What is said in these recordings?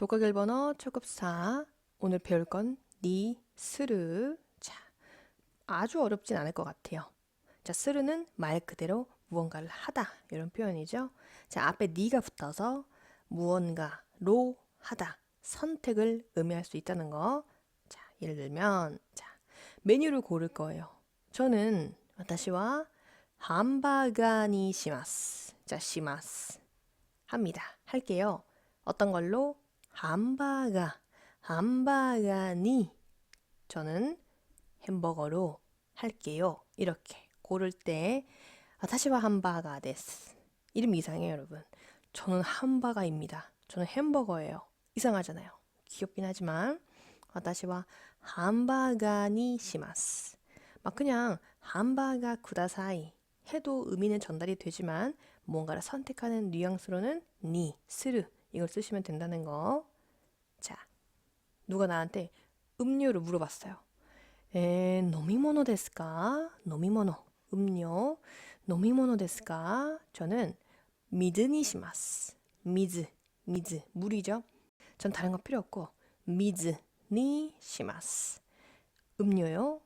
독학 일본어 초급 4 오늘 배울 건 니, 스르 자, 아주 어렵진 않을 것 같아요. 자, 스르는 말 그대로 무언가를 하다 이런 표현이죠. 자, 앞에 니가 붙어서 무언가로 하다 선택을 의미할 수 있다는 거. 자, 예를 들면 자, 메뉴를 고를 거예요. 저는 와타시와 함바가니 시마스. 자, 시마스. 합니다. 할게요. 어떤 걸로? 함바가. 함바가니. 저는 햄버거로 할게요. 이렇게 고를 때 와타시와 함바가 데스. 이름 이상해요, 여러분. 저는 함바가입니다. 저는 햄버거예요. 이상하잖아요. 귀엽긴 하지만 와타시와 함바가니 시마스. 막 그냥 함바가 쿠다사이 해도 의미는 전달이 되지만 뭔가를 선택하는 뉘앙스로는 니, 스르 이걸 쓰시면 된다는 거. 자, 누가 나한테 음료를 물어봤어요. 에, 노미모노 데스까? 노미모노, 음료. 노미모노 데스까? 저는 미즈니 시마스. 미즈, 미즈, 물이죠. 전 다른 거 필요 없고 미즈니 시마스. 음료요.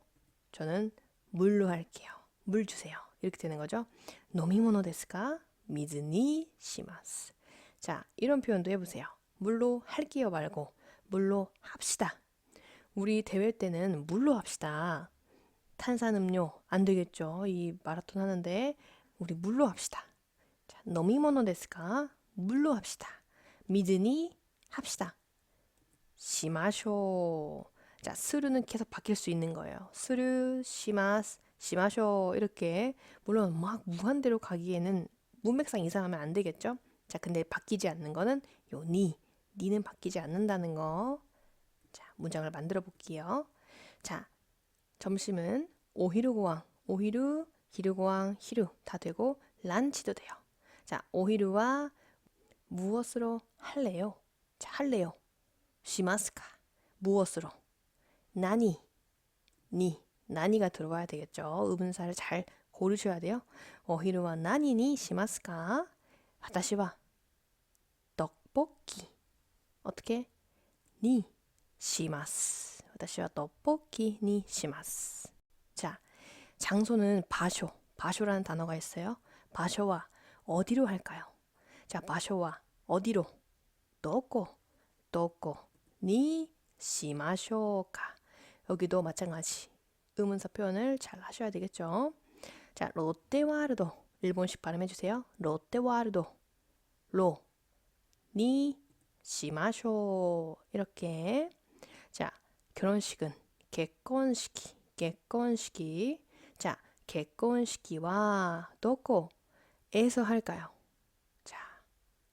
저는 물로 할게요. 물 주세요. 이렇게 되는 거죠. 노미모노 데스까? 미즈니 시마스. 자, 이런 표현도 해보세요. 물로 할게요 말고 물로 합시다. 우리 대회 때는 물로 합시다. 탄산음료 안 되겠죠. 이 마라톤 하는데 우리 물로 합시다. 자, 노미모노 데스까? 물로 합시다. 미즈니 합시다. 시마쇼. 자, 스르는 계속 바뀔 수 있는 거예요. 스르, 시마스, 시마쇼 이렇게 물론 막 무한대로 가기에는 문맥상 이상하면 안 되겠죠? 자, 근데 바뀌지 않는 거는 요 니, 니는 바뀌지 않는다는 거. 자, 문장을 만들어 볼게요. 자, 점심은 오히르고왕, 오히르, 히르고왕, 히르 다 되고 란치도 돼요. 자, 오히르와 무엇으로 할래요? 자, 할래요. 시마스카. 무엇으로? 나니. 니. 나니가 들어와야 되겠죠. 의문사를 잘 고르셔야 돼요. 오히르와 나니니 시마스까? 와타시와 떡볶이. 어떻게? 니 시마스. 와타시와 떡볶이 니 시마스. 자, 장소는 바쇼. 바쇼라는 단어가 있어요. 바쇼와 어디로 할까요? 자, 바쇼와 어디로? 도코. 도코. 니 시마쇼카. 여기도 마찬가지. 의문사 표현을 잘 하셔야 되겠죠. 자, 롯데와르도 일본식 발음해 주세요. 롯데와르도 로, 니, 시마쇼 이렇게 자, 결혼식은 개건식이 개건식이 자, 개건식이와 도코에서 할까요? 자,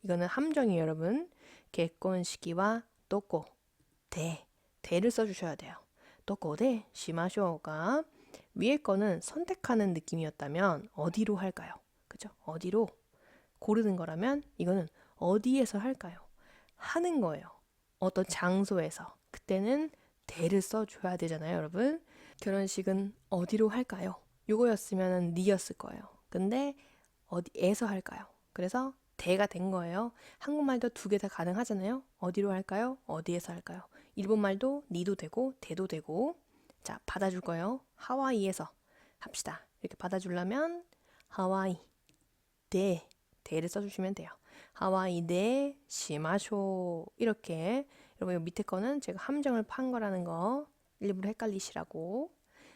이거는 함정이에요, 여러분. 개건식이와 도코 대 대를 써주셔야 돼요. 도코데 시마쇼가 위에 거는 선택하는 느낌이었다면 어디로 할까요? 그죠? 어디로 고르는 거라면 이거는 어디에서 할까요? 하는 거예요. 어떤 장소에서 그때는 대를 써줘야 되잖아요, 여러분. 결혼식은 어디로 할까요? 요거였으면 니였을 거예요. 근데 어디에서 할까요? 그래서 대가 된 거예요. 한국말도 두 개 다 가능하잖아요. 어디로 할까요? 어디에서 할까요? 일본말도 니도 되고 대도 되고 자 받아줄 거예요. 하와이에서 합시다. 이렇게 받아주려면 하와이 대 대를 써주시면 돼요. 하와이 대 시마쇼 이렇게 여러분 이 밑에 거는 제가 함정을 판 거라는 거 일부러 헷갈리시라고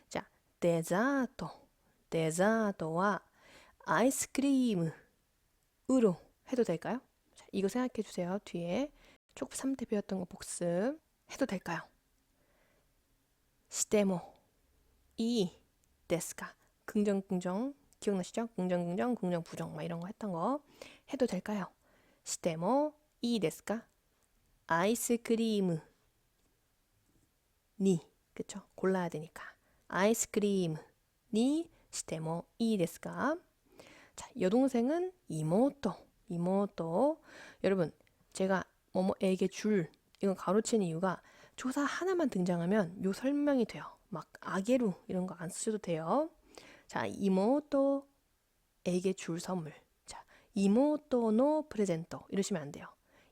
자 데자토 데자토와 아이스크림으로 해도 될까요? 자, 이거 생각해 주세요. 뒤에 초급 3대 배웠던 거 복습 해도 될까요? 시대모 이 데스까 긍정 긍정 기억나시죠? 긍정 긍정 긍정 부정 막 이런 거 했던 거 해도 될까요? 시대모 이 데스까 아이스크림 니 그쵸? 골라야 되니까 아이스크림 니 시대모 이 데스까 자 여동생은 이모토 이모토 여러분 제가 뭐뭐에게 줄 이건 가로친 이유가 조사 하나만 등장하면 요 설명이 돼요. 막 아게루 이런 거 안 쓰셔도 돼요. 자, 이모토에게 줄 선물. 자, 이모토노 프레젠토. 이러시면 안 돼요.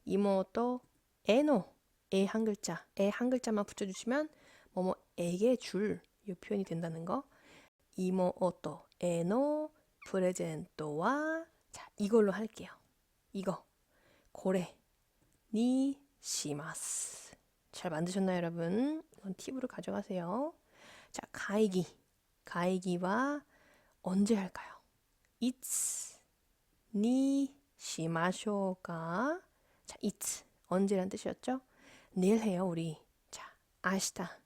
이모토 에노. 에 한 글자. 에 한 글자만 붙여 주시면 뭐뭐에게 줄 이 표현이 된다는 거. 이모오토 에노 프레젠토와 자 이걸로 할게요. 이거. 고래. 니 시마스. 잘 만드셨나요 여러분? 이건 팁으로 가져가세요. 자 가이기 가이기와 언제 할까요? 이츠 니 시마쇼가 자 이츠 언제란 뜻이었죠? 내일 해요 우리. 자 아시다.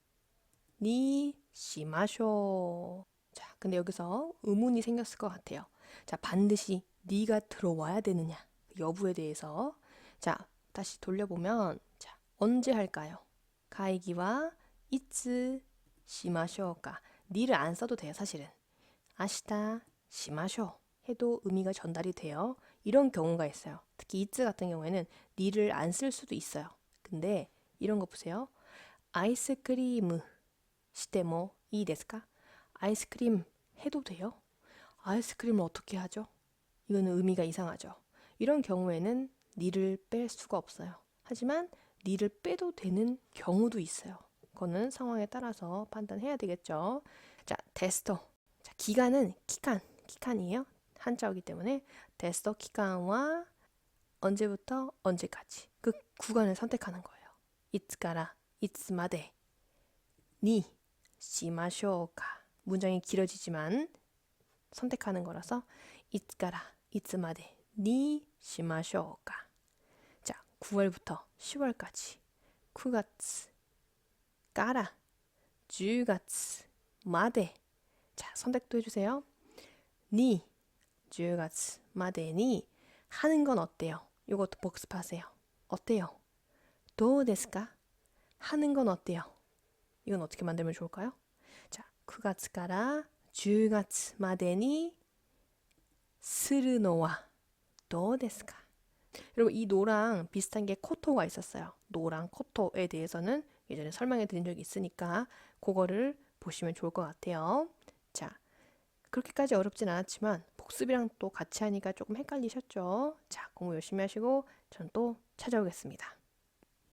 니 시마쇼. 자 근데 여기서 의문이 생겼을 것 같아요. 자 반드시 니가 들어와야 되느냐 여부에 대해서. 자 다시 돌려보면 자 언제 할까요? 가이기와 이츠 시마쇼가 니를 안 써도 돼요 사실은 아시다 시마쇼 해도 의미가 전달이 돼요 이런 경우가 있어요 특히 이츠 같은 경우에는 니를 안 쓸 수도 있어요 근데 이런 거 보세요 아이스크림 시테모 이 데스까? 아이스크림 해도 돼요? 아이스크림을 어떻게 하죠? 이거는 의미가 이상하죠. 이런 경우에는 니를 뺄 수가 없어요. 하지만 니를 빼도 되는 경우도 있어요. 그거는 상황에 따라서 판단해야 되겠죠. 자, 테스터. 자, 기간은 기간, 기간이에요. 한자어기 때문에 테스터 기간과 언제부터 언제까지 그 구간을 선택하는 거예요. 이츠가라 이츠마데 니 시마쇼가 문장이 길어지지만 선택하는 거라서 이츠가라 이츠마데 니 시마쇼가 자 9월부터 10월까지 9月 까라 10月 마데 자 선택도 해주세요 니 10月 마데니 하는 건 어때요? 이것도 복습하세요 어때요? どうですか? 하는 건 어때요? 이건 어떻게 만들면 좋을까요? 자, 9月から10月までにするのはどうですか? 여러분 이 노랑 비슷한 게 코토가 있었어요. 노랑 코토에 대해서는 예전에 설명해 드린 적이 있으니까 그거를 보시면 좋을 것 같아요. 자, 그렇게까지 어렵진 않았지만 복습이랑 또 같이 하니까 조금 헷갈리셨죠? 자, 공부 열심히 하시고 전 또 찾아오겠습니다.